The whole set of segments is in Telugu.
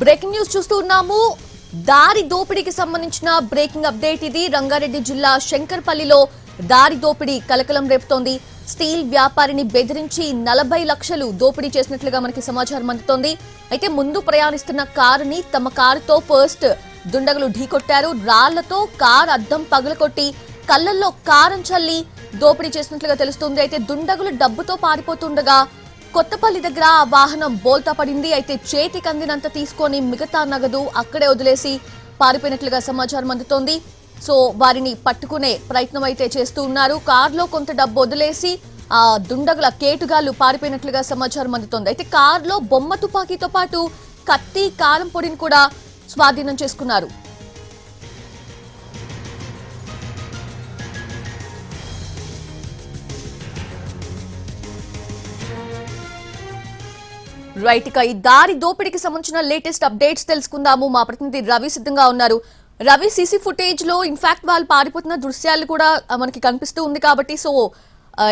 బ్రేకింగ్ న్యూస్ చూస్తూ ఉన్నాము. దారి దోపిడీకి సంబంధించిన బ్రేకింగ్ అప్డేట్ ఇది. రంగారెడ్డి జిల్లా శంకర్పల్లిలో దారి దోపిడీ కలకలం రేపుతోంది. స్టీల్ వ్యాపారిని బెదిరించి నలభై లక్షలు దోపిడీ చేసినట్లుగా మనకి సమాచారం అందుతోంది. అయితే ముందు ప్రయాణిస్తున్న కారుని తమ కారుతో ఫస్ట్ దుండగులు ఢీకొట్టారు. రాళ్ళతో కారు అద్దం పగలకొట్టి కళ్ళల్లో కారం చల్లి దోపిడీ చేసినట్లుగా తెలుస్తుంది. అయితే దుండగులు డబ్బుతో పారిపోతుండగా కొత్తపల్లి దగ్గర ఆ వాహనం బోల్తా పడింది. అయితే చేతికి అందినంత తీసుకొని మిగతా నగదు అక్కడే వదిలేసి పారిపోయినట్లుగా సమాచారం అందుతోంది. సో వారిని పట్టుకునే ప్రయత్నం అయితే చేస్తూ ఉన్నారు. కారులో కొంత డబ్బు వదిలేసి ఆ దుండగుల కేటుగాళ్ళు పారిపోయినట్లుగా సమాచారం అందుతోంది. అయితే కారులో బొమ్మ తుపాకీతో పాటు కత్తి కారం పొడిని కూడా స్వాధీనం చేసుకున్నారు. రైట్ ఇక ఈ దారి దోపిడీకి సంబంధించిన లేటెస్ట్ అప్డేట్స్ తెలుసుకుందాము. మా ప్రతినిధి రవి సిద్ధంగా ఉన్నారు. రవి సీసీ ఫుటేజ్లో ఇన్ఫాక్ట్ వాళ్ళు పారిపోతున్న దృశ్యాలు కూడా మనకి కనిపిస్తూ ఉంది కాబట్టి సో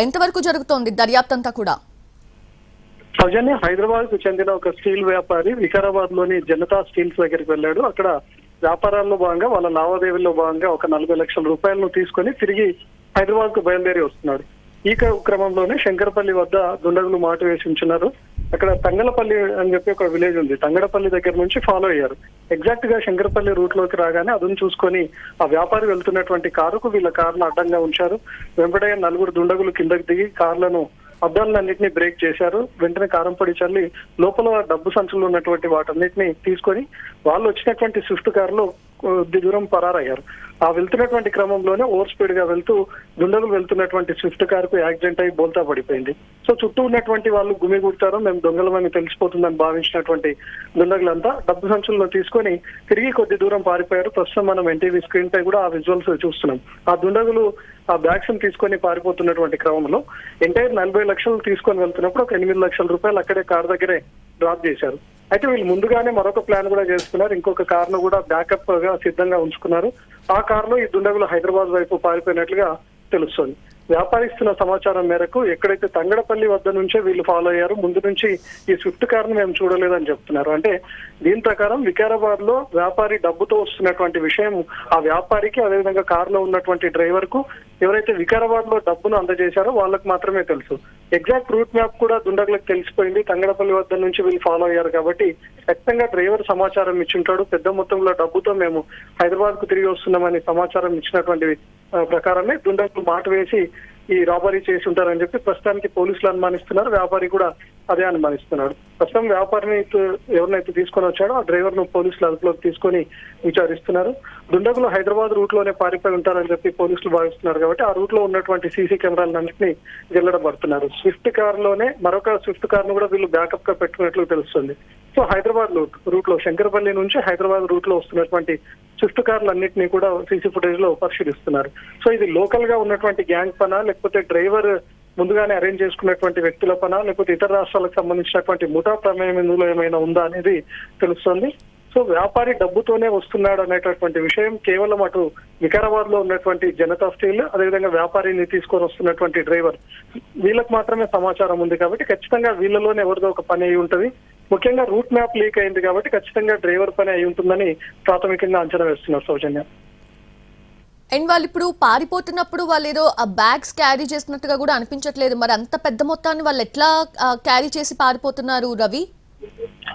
ఎంతవరకు జరుగుతోంది దర్యాప్తు అంతా కూడా? సౌజన్య హైదరాబాద్కు చెందిన ఒక స్టీల్ వ్యాపారి వికారాబాద్లోని జనతా స్టీల్స్ దగ్గరికి వెళ్ళాడు. అక్కడ వ్యాపారాల్లో భాగంగా వాళ్ళ లావాదేవీల్లో భాగంగా ఒక నలభై లక్షల రూపాయలను తీసుకొని తిరిగి హైదరాబాద్కు బయలుదేరి వస్తున్నాడు. ఈ క్రమంలోనే శంకరపల్లి వద్ద దుండగులు మాట వేసి ఉంచున్నారు. అక్కడ తంగలపల్లి అని చెప్పి ఒక విలేజ్ ఉంది. తంగడపల్లి దగ్గర నుంచి ఫాలో అయ్యారు. ఎగ్జాక్ట్గా శంకరపల్లి రూట్లోకి రాగానే అదును చూసుకొని ఆ వ్యాపారి వెళ్తున్నటువంటి కారుకు వీళ్ళ కారును అడ్డంగా ఉంచారు. వెంబడే నలుగురు దుండగులు కిందకి దిగి కార్లను అద్దాలన్నింటినీ బ్రేక్ చేశారు. వెంటనే కారం పొడి చల్లి లోపల డబ్బు సంచులు ఉన్నటువంటి వాటన్నిటిని తీసుకొని వాళ్ళు వచ్చినటువంటి స్విఫ్ట్ కారులో కొద్ది దూరం పరారయ్యారు. ఆ వెళ్తున్నటువంటి క్రమంలోనే ఓవర్ స్పీడ్గా వెళ్తూ దుండగులు వెళ్తున్నటువంటి స్విఫ్ట్ కార్కు యాక్సిడెంట్ అయి బోల్తా పడిపోయింది. సో చుట్టూ ఉన్నటువంటి వాళ్ళు గుమిగూడతారు మేము దొంగలమని తెలిసిపోతుందని భావించినటువంటి దుండగులంతా డబ్బు సంచులను తీసుకొని తిరిగి కొద్ది దూరం పారిపోయారు. ప్రస్తుతం మనం ఎన్టీవీ స్క్రీన్ పై కూడా ఆ విజువల్స్ చూస్తున్నాం. ఆ దుండగులు ఆ బ్యాగ్స్ తీసుకొని పారిపోతున్నటువంటి క్రమంలో ఎంటైర్ నలభై లక్షలు తీసుకొని వెళ్తున్నప్పుడు ఒక ఎనిమిది లక్షల రూపాయలు అక్కడే కార్ దగ్గరే డ్రాప్ చేశారు. అయితే వీళ్ళు ముందుగానే మరొక ప్లాన్ కూడా చేసుకున్నారు. ఇంకొక కారును కూడా బ్యాకప్గా సిద్ధంగా ఉంచుకున్నారు. ఆ కారులో ఈ దుండగులు హైదరాబాద్ వైపు పారిపోయినట్లుగా తెలుస్తుంది. వ్యాపారిస్తున్న సమాచారం మేరకు ఎక్కడైతే తంగడపల్లి వద్ద నుంచే వీళ్ళు ఫాలో అయ్యారు ముందు నుంచి ఈ స్విఫ్ట్ కారును మేము చూడలేదని చెప్తున్నారు. అంటే దీని ప్రకారం వికారాబాద్లో వ్యాపారి డబ్బుతో వస్తున్నటువంటి విషయం ఆ వ్యాపారికి అదేవిధంగా కారులో ఉన్నటువంటి డ్రైవర్కు ఎవరైతే వికారాబాద్లో డబ్బును అందజేశారో వాళ్ళకి మాత్రమే తెలుసు. ఎగ్జాక్ట్ రూట్ మ్యాప్ కూడా దుండగులకు తెలిసిపోయింది. తంగడపల్లి వద్ద నుంచి వీళ్ళు ఫాలో అయ్యారు కాబట్టి ఖచ్చితంగా డ్రైవర్ సమాచారం ఇచ్చుంటాడు. పెద్ద మొత్తంలో డబ్బుతో మేము హైదరాబాద్కు తిరిగి వస్తున్నామని సమాచారం ఇచ్చినటువంటి ప్రకారమే దుండగులు మాట వేసి ఈ రాబరీ చేసి ఉంటారని చెప్పి ప్రస్తుతానికి పోలీసులు అనుమానిస్తున్నారు. వ్యాపారి కూడా అదే అనుమానిస్తున్నాడు. ప్రస్తుతం వ్యాపారిని ఎవరినైతే తీసుకొని వచ్చాడో ఆ డ్రైవర్ను పోలీసులు అదుపులోకి తీసుకొని విచారిస్తున్నారు. దుండగులు హైదరాబాద్ రూట్లోనే పారిపోయి ఉంటారని చెప్పి పోలీసులు భావిస్తున్నారు కాబట్టి ఆ రూట్లో ఉన్నటువంటి సీసీ కెమెరాలన్నింటినీ జల్లడబడుతున్నారు స్విఫ్ట్ కార్లోనే మరొక స్విఫ్ట్ కార్ను కూడా వీళ్ళు బ్యాకప్గా పెట్టుకున్నట్లు తెలుస్తుంది. సో హైదరాబాద్ రూట్ రూట్లో శంకరపల్లి నుంచి హైదరాబాద్ రూట్లో వస్తున్నటువంటి స్విఫ్ట్ కార్లన్నింటినీ కూడా సీసీ ఫుటేజ్లో పరిశీలిస్తున్నారు. సో ఇది లోకల్గా ఉన్నటువంటి గ్యాంగ్ పనా లేకపోతే డ్రైవర్ ముందుగానే అరేంజ్ చేసుకున్నటువంటి వ్యక్తుల పన లేకపోతే ఇతర రాష్ట్రాలకు సంబంధించినటువంటి ముఠా ప్రమేయం ఇందులో ఏమైనా ఉందా అనేది తెలుస్తుంది. సో వ్యాపారి డబ్బుతోనే వస్తున్నాడు అనేటటువంటి విషయం కేవలం అటు వికారాబాద్లో ఉన్నటువంటి జనతా స్టీల్ అదేవిధంగా వ్యాపారిని తీసుకొని వస్తున్నటువంటి డ్రైవర్. వీళ్ళకి మాత్రమే సమాచారం ఉంది కాబట్టి ఖచ్చితంగా వీళ్ళలోనే ఎవరిదో ఒక పని అయి ఉంటుంది. ముఖ్యంగా రూట్ మ్యాప్ లీక్ అయింది కాబట్టి ఖచ్చితంగా డ్రైవర్ పని అయి ఉంటుందని ప్రాథమికంగా అంచనా వేస్తున్నారు సౌజన్య. అండ్ వాళ్ళు ఇప్పుడు పారిపోతున్నప్పుడు వాళ్ళు ఏదో ఆ బ్యాగ్స్ క్యారీ చేస్తున్నట్టుగా కూడా అనిపించట్లేదు. మరి అంత పెద్ద మొత్తాన్ని వాళ్ళు ఎట్లా క్యారీ చేసి పారిపోతున్నారు రవి?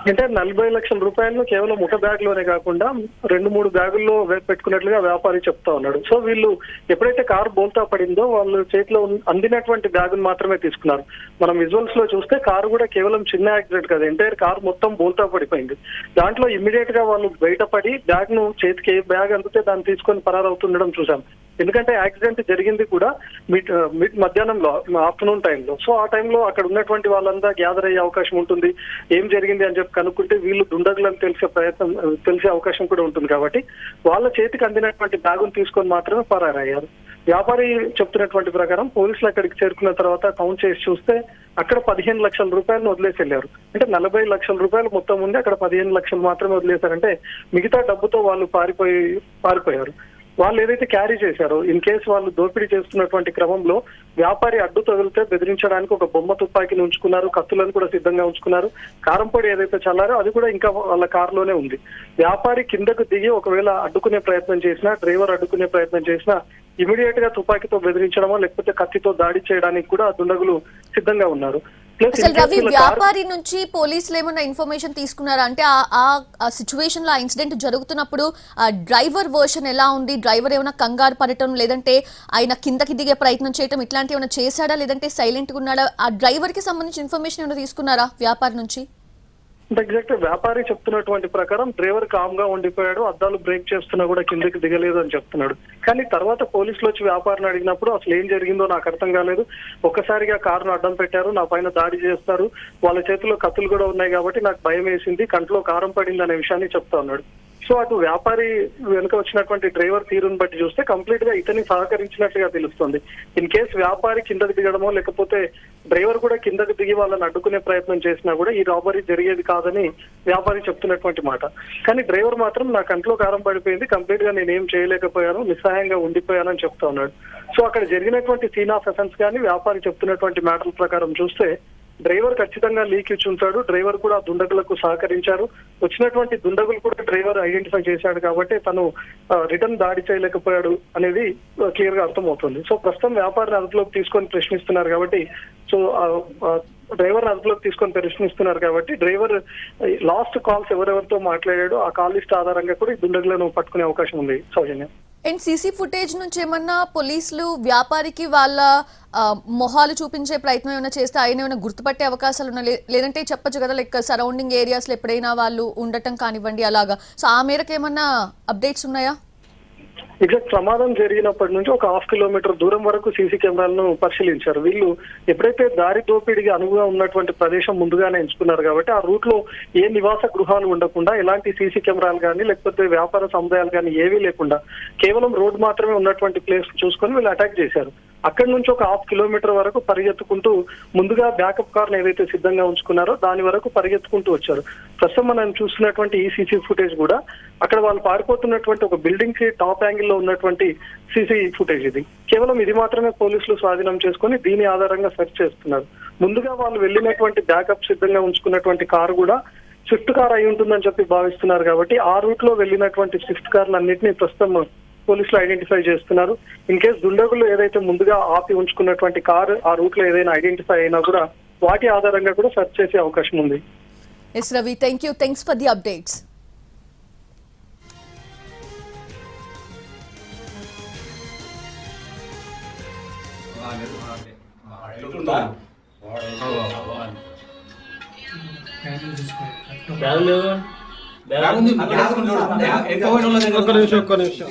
అంటే నలభై లక్షల రూపాయలను కేవలం ఒక బ్యాగ్లోనే కాకుండా రెండు మూడు బ్యాగుల్లో వే- పెట్టుకున్నట్లుగా వ్యాపారి చెప్తా ఉన్నాడు. సో వీళ్ళు ఎప్పుడైతే కారు బోల్తా పడిందో వాళ్ళు చేతిలో అందినటువంటి బ్యాగును మాత్రమే తీసుకున్నారు. మనం విజువల్స్లో చూస్తే కారు కూడా కేవలం చిన్న యాక్సిడెంట్ కాదు ఎంటైర్ కారు మొత్తం బోల్తా పడిపోయింది. దాంట్లో ఇమ్మీడియట్గా వాళ్ళు బయటపడి బ్యాగ్ను చేతికి ఏ బ్యాగ్ అందితే దాన్ని తీసుకొని పరారవుతుండడం చూసాం. ఎందుకంటే యాక్సిడెంట్ జరిగింది కూడా మిడ్ మిడ్ మధ్యాహ్నంలో ఆఫ్టర్నూన్ టైంలో సో ఆ టైంలో అక్కడ ఉన్నటువంటి వాళ్ళంతా గ్యాదర్ అయ్యే అవకాశం ఉంటుంది. ఏం జరిగింది అని చెప్పి కనుక్కుంటే వీళ్ళు దుండగులను తెలిసే ప్రయత్నం తెలిసే అవకాశం కూడా ఉంటుంది కాబట్టి వాళ్ళ చేతికి అందినటువంటి బ్యాగును తీసుకొని మాత్రమే పరారయ్యారు. వ్యాపారి చెప్తున్నటువంటి ప్రకారం పోలీసులు అక్కడికి చేరుకున్న తర్వాత కౌంట్ చేసి చూస్తే అక్కడ పదిహేను లక్షల రూపాయలను వదిలేసి వెళ్ళారు. అంటే నలభై లక్షల రూపాయలు మొత్తం ఉంది అక్కడ పదిహేను లక్షలు మాత్రమే వదిలేశారంటే మిగతా డబ్బుతో వాళ్ళు పారిపోయి పారిపోయారు. వాళ్ళు ఏదైతే క్యారీ చేశారో ఇన్ కేసు వాళ్ళు దోపిడీ చేస్తున్నటువంటి క్రమంలో వ్యాపారి అడ్డు తగిలితే బెదిరించడానికి ఒక బొమ్మ తుపాకీని ఉంచుకున్నారు కత్తులను కూడా సిద్ధంగా ఉంచుకున్నారు. కారం పొడి ఏదైతే చల్లారో అది కూడా ఇంకా వాళ్ళ కారులోనే ఉంది. వ్యాపారి కిందకు దిగి ఒకవేళ అడ్డుకునే ప్రయత్నం చేసినా డ్రైవర్ అడ్డుకునే ప్రయత్నం చేసినా ఇమీడియట్గా తుపాకీతో బెదిరించడమో లేకపోతే కత్తితో దాడి చేయడానికి కూడా దుండగులు సిద్ధంగా ఉన్నారు. అసలు రవి వ్యాపారి నుంచి పోలీసులు ఏమైనా ఇన్ఫర్మేషన్ తీసుకున్నారా? అంటే ఆ- ఆ సిచ్యువేషన్లో ఆ ఇన్సిడెంట్ జరుగుతున్నప్పుడు ఆ డ్రైవర్ వర్షన్ ఎలా ఉంది? డ్రైవర్ ఏమైనా కంగారు పడటం లేదంటే ఆయన కిందకి దిగే ప్రయత్నం చేయటం ఇట్లాంటి ఏమైనా చేశాడా? లేదంటే సైలెంట్గా ఉన్నాడా? ఆ డ్రైవర్కి సంబంధించిన ఇన్ఫర్మేషన్ ఏమైనా తీసుకున్నారా? వ్యాపారి నుంచి? అంటే ఎగ్జాక్ట్ వ్యాపారి చెప్తున్నటువంటి ప్రకారం డ్రైవర్ కామ్గా ఉండిపోయాడు అద్దాలు బ్రేక్ చేస్తున్నా కూడా కిందకి దిగలేదు అని చెప్తున్నాడు. కానీ తర్వాత పోలీసులు వచ్చి వ్యాపారిని అడిగినప్పుడు అసలు ఏం జరిగిందో నాకు అర్థం కాలేదు. ఒక్కసారిగా కారును అడ్డం పెట్టారు నా పైన దాడి చేస్తారు. వాళ్ళ చేతిలో కత్తులు కూడా ఉన్నాయి కాబట్టి నాకు భయం వేసింది కంట్లో కారం పడింది అనే విషయాన్ని చెప్తా ఉన్నాడు. సో అటు వ్యాపారి వెనుక వచ్చినటువంటి డ్రైవర్ తీరుని బట్టి చూస్తే కంప్లీట్గా ఇతని సహకరించినట్లుగా తెలుస్తుంది. ఇన్ కేస్ వ్యాపారి కిందకి దిగడమో లేకపోతే డ్రైవర్ కూడా కిందకి దిగి వాళ్ళని అడ్డుకునే ప్రయత్నం చేసినా కూడా ఈ రాబరీ జరిగేది కాదని వ్యాపారి చెప్తున్నటువంటి మాట. కానీ డ్రైవర్ మాత్రం నా కంట్లో కారం పడిపోయింది కంప్లీట్గా నేనేం చేయలేకపోయాను నిస్సహాయంగా ఉండిపోయానని చెప్తా ఉన్నాడు. సో అక్కడ జరిగినటువంటి సీన్ ఆఫ్ ఎఫెన్స్ కానీ వ్యాపారి చెప్తున్నటువంటి మ్యాటర్ ప్రకారం చూస్తే డ్రైవర్ ఖచ్చితంగా లీక్ ఇచ్చి ఉంటాడు. డ్రైవర్ కూడా దుండగులకు సహకరించారు. వచ్చినటువంటి దుండగులు కూడా డ్రైవర్ ఐడెంటిఫై చేశాడు కాబట్టి తను రిటర్న్ దాడి చేయలేకపోయాడు అనేది క్లియర్గా అర్థమవుతుంది. సో ప్రస్తుతం వ్యాపారిని అదుపులోకి తీసుకొని ప్రశ్నిస్తున్నారు కాబట్టి సో డ్రైవర్ అదుపులోకి తీసుకొని ప్రశ్నిస్తున్నారు కాబట్టి డ్రైవర్ లాస్ట్ కాల్స్ ఎవరెవరితో మాట్లాడాడో ఆ కాల్ లిస్ట్ ఆధారంగా కూడా దుండగులను పట్టుకునే అవకాశం ఉంది సౌజన్య. అండ్ సీసీ ఫుటేజ్ నుంచి ఏమన్నా పోలీసులు వ్యాపారికి వాళ్ళ మొహాలు చూపించే ప్రయత్నం ఏమైనా చేస్తే ఆయన ఏమైనా గుర్తుపట్టే అవకాశాలు ఉన్నా? లేదంటే చెప్పొచ్చు కదా లైక్ సరౌండింగ్ ఏరియాస్లో ఎప్పుడైనా వాళ్ళు ఉండటం కానివ్వండి అలాగా. సో ఆ మేరకు ఏమన్నా అప్డేట్స్ ఉన్నాయా? ఎగ్జాక్ట్ ప్రమాదం జరిగినప్పటి నుంచి ఒక హాఫ్ కిలోమీటర్ దూరం వరకు సీసీ కెమెరాలను పరిశీలించారు. వీళ్ళు ఎప్పుడైతే దారి దోపిడికి అనువుగా ఉన్నటువంటి ప్రదేశం ముందుగానే ఎంచుకున్నారు కాబట్టి ఆ రూట్లో ఏ నివాస గృహాలు ఉండకుండా ఎలాంటి సీసీ కెమెరాలు కానీ లేకపోతే వ్యాపార సముదాయాలు కానీ ఏవీ లేకుండా కేవలం రోడ్ మాత్రమే ఉన్నటువంటి ప్లేస్ చూసుకొని వీళ్ళు అటాక్ చేశారు. అక్కడి నుంచి ఒక హాఫ్ కిలోమీటర్ వరకు పరిగెత్తుకుంటూ ముందుగా బ్యాకప్ కార్ ఏదైతే సిద్ధంగా ఉంచుకున్నారో దాని వరకు పరిగెత్తుకుంటూ వచ్చారు. ప్రస్తుతం మనం చూస్తున్నటువంటి ఈ సీసీ ఫుటేజ్ కూడా అక్కడ వాళ్ళు పారిపోతున్నటువంటి ఒక బిల్డింగ్కి టాప్ యాంగిల్లో ఉన్నటువంటి సీసీ ఫుటేజ్ ఇది. కేవలం ఇది మాత్రమే పోలీసులు స్వాధీనం చేసుకొని దీని ఆధారంగా సెర్చ్ చేస్తున్నారు. ముందుగా వాళ్ళు వెళ్ళినటువంటి బ్యాకప్ సిద్ధంగా ఉంచుకున్నటువంటి కారు కూడా స్విఫ్ట్ కార్ అయి ఉంటుందని చెప్పి భావిస్తున్నారు కాబట్టి ఆ రూట్లో వెళ్ళినటువంటి స్విఫ్ట్ కార్లు అన్నింటినీ ప్రస్తుతం పోలీసులు ఐడెంటిఫై చేస్తున్నారు. ఇన్ కేస్ దుండగులు ఏదైతే ముందుగా ఆపి ఉంచుకున్నటువంటి కారు ఆ రూట్లో ఏదైనా ఐడెంటిఫై అయినా కూడా వాటి ఆధారంగా కూడా సెర్చ్ చేసే అవకాశం ఉంది. Yes Ravi thank you thanks for the updates ఒక్క నిమిషం ఒక్క నిమిషం.